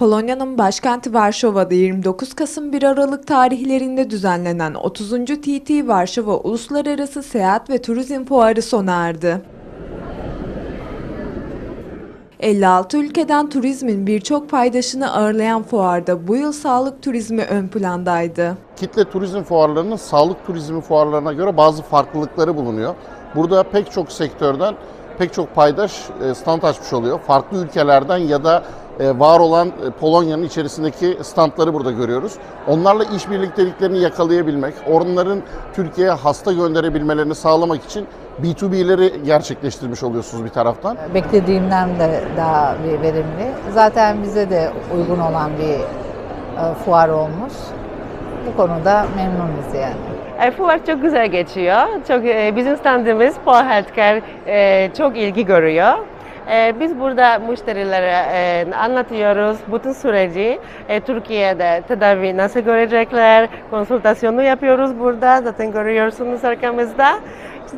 Polonya'nın başkenti Varşova'da 29 Kasım 1 Aralık tarihlerinde düzenlenen 30. TT Varşova Uluslararası Seyahat ve Turizm Fuarı sona erdi. 56 ülkeden turizmin birçok paydaşını ağırlayan fuarda bu yıl sağlık turizmi ön plandaydı. kitle turizm fuarlarının sağlık turizmi fuarlarına göre bazı farklılıkları bulunuyor. Burada pek çok sektörden pek çok paydaş e, stand açmış oluyor. Farklı ülkelerden ya da var olan e, Polonya'nın içerisindeki standları burada görüyoruz. Onlarla işbirlikteliklerini yakalayabilmek, onların Türkiye'ye hasta gönderebilmelerini sağlamak için B2B'leri gerçekleştirmiş oluyorsunuz bir taraftan. Beklediğimden de daha bir verimli. Zaten bize de uygun olan bir e, fuar olmuş. Bu konuda memnunuz yani. E, fuar çok güzel geçiyor. Çok e, bizim standımız Paul Healthcare e, çok ilgi görüyor. E, biz burada müşterilere e, anlatıyoruz bütün süreci. E, Türkiye'de tedavi nasıl görecekler, konsültasyonu yapıyoruz burada. Zaten görüyorsunuz arkamızda.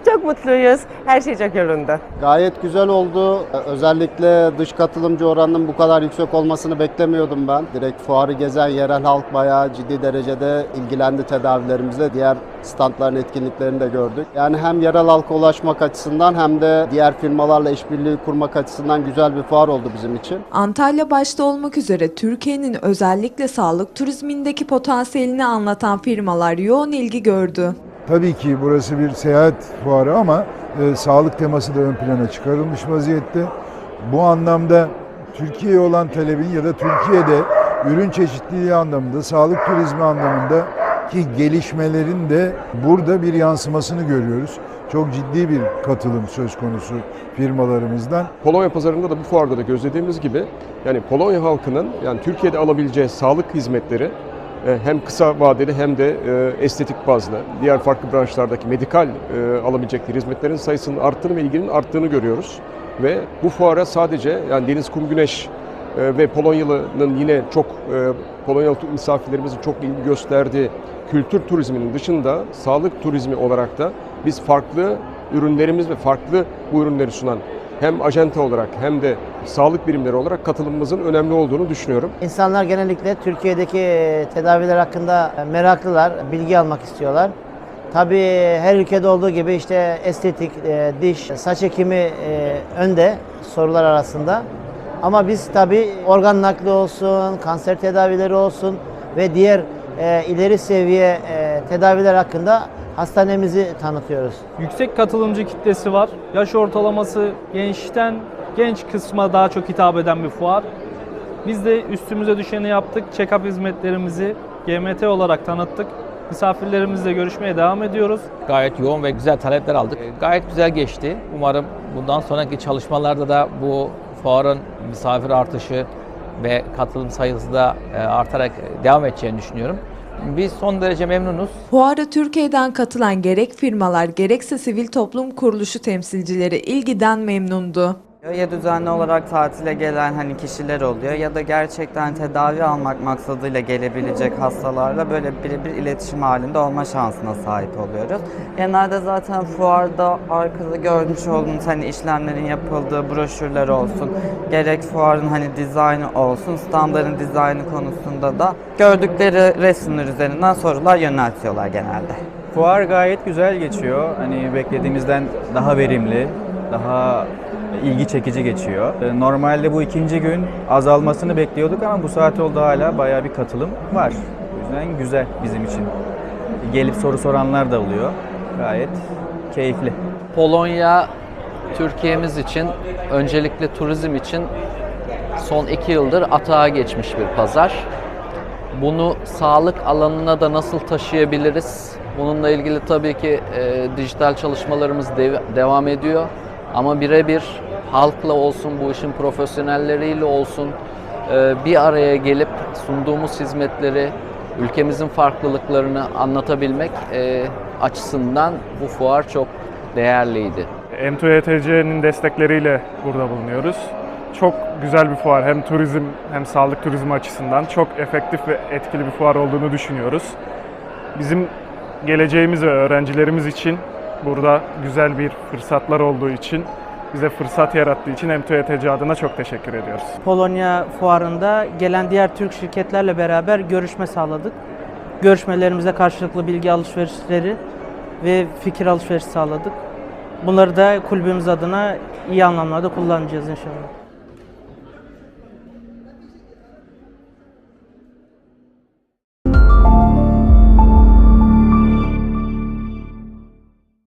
Çok mutluyuz. Her şey çok yolunda. Gayet güzel oldu. Özellikle dış katılımcı oranının bu kadar yüksek olmasını beklemiyordum ben. Direkt fuarı gezen yerel halk bayağı ciddi derecede ilgilendi tedavilerimizle. Diğer standların etkinliklerini de gördük. Yani hem yerel halka ulaşmak açısından hem de diğer firmalarla işbirliği kurmak açısından güzel bir fuar oldu bizim için. Antalya başta olmak üzere Türkiye'nin özellikle sağlık turizmindeki potansiyelini anlatan firmalar yoğun ilgi gördü. Tabii ki burası bir seyahat fuarı ama e, sağlık teması da ön plana çıkarılmış vaziyette. Bu anlamda Türkiye'ye olan talebin ya da Türkiye'de ürün çeşitliliği anlamında, sağlık turizmi anlamında ki gelişmelerin de burada bir yansımasını görüyoruz. Çok ciddi bir katılım söz konusu firmalarımızdan. Polonya pazarında da bu fuarda da gözlediğimiz gibi yani Polonya halkının yani Türkiye'de alabileceği sağlık hizmetleri hem kısa vadeli hem de e, estetik bazlı diğer farklı branşlardaki medikal e, alabilecekleri hizmetlerin sayısının arttığını ve ilginin arttığını görüyoruz. Ve bu fuara sadece yani deniz, kum, güneş e, ve Polonyalı'nın yine çok e, Polonyalı misafirlerimizin çok ilgi gösterdiği kültür turizminin dışında sağlık turizmi olarak da biz farklı ürünlerimiz ve farklı bu ürünleri sunan hem ajanta olarak hem de sağlık birimleri olarak katılımımızın önemli olduğunu düşünüyorum. İnsanlar genellikle Türkiye'deki tedaviler hakkında meraklılar, bilgi almak istiyorlar. Tabii her ülkede olduğu gibi işte estetik, e, diş, saç ekimi e, önde sorular arasında. Ama biz tabii organ nakli olsun, kanser tedavileri olsun ve diğer e, ileri seviye e, tedaviler hakkında hastanemizi tanıtıyoruz. Yüksek katılımcı kitlesi var. Yaş ortalaması gençten genç kısma daha çok hitap eden bir fuar. Biz de üstümüze düşeni yaptık. Check-up hizmetlerimizi GMT olarak tanıttık. Misafirlerimizle görüşmeye devam ediyoruz. Gayet yoğun ve güzel talepler aldık. E, Gayet güzel geçti. Umarım bundan sonraki çalışmalarda da bu fuarın misafir artışı ve katılım sayısı da e, artarak devam edeceğini düşünüyorum. Biz son derece memnunuz. Fuara Türkiye'den katılan gerek firmalar gerekse sivil toplum kuruluşu temsilcileri ilgiden memnundu. Ya düzenli olarak tatile gelen hani kişiler oluyor ya da gerçekten tedavi almak maksadıyla gelebilecek hastalarla böyle birebir iletişim halinde olma şansına sahip oluyoruz. Genelde zaten fuarda arkada görmüş olduğunuz hani işlemlerin yapıldığı broşürler olsun, gerek fuarın hani dizaynı olsun, standların dizaynı konusunda da gördükleri resimler üzerinden sorular yöneltiyorlar genelde. Fuar gayet güzel geçiyor. Hani beklediğimizden daha verimli, daha ilgi çekici geçiyor. Ee, Normalde bu ikinci gün azalmasını bekliyorduk ama bu saat oldu hala bayağı bir katılım var. O yüzden güzel bizim için. Gelip soru soranlar da oluyor. Gayet keyifli. Polonya Türkiye'miz için öncelikle turizm için son iki yıldır atağa geçmiş bir pazar. Bunu sağlık alanına da nasıl taşıyabiliriz? Bununla ilgili tabii ki e, dijital çalışmalarımız dev- devam ediyor. Ama birebir halkla olsun, bu işin profesyonelleriyle olsun e, bir araya gelip sunduğumuz hizmetleri, ülkemizin farklılıklarını anlatabilmek e, açısından bu fuar çok değerliydi. M2YTC'nin destekleriyle burada bulunuyoruz. Çok güzel bir fuar hem turizm hem sağlık turizmi açısından çok efektif ve etkili bir fuar olduğunu düşünüyoruz. Bizim geleceğimiz ve öğrencilerimiz için burada güzel bir fırsatlar olduğu için bize fırsat yarattığı için M2ETC adına çok teşekkür ediyoruz. Polonya fuarında gelen diğer Türk şirketlerle beraber görüşme sağladık. Görüşmelerimizde karşılıklı bilgi alışverişleri ve fikir alışverişi sağladık. Bunları da kulübümüz adına iyi anlamlarda kullanacağız inşallah.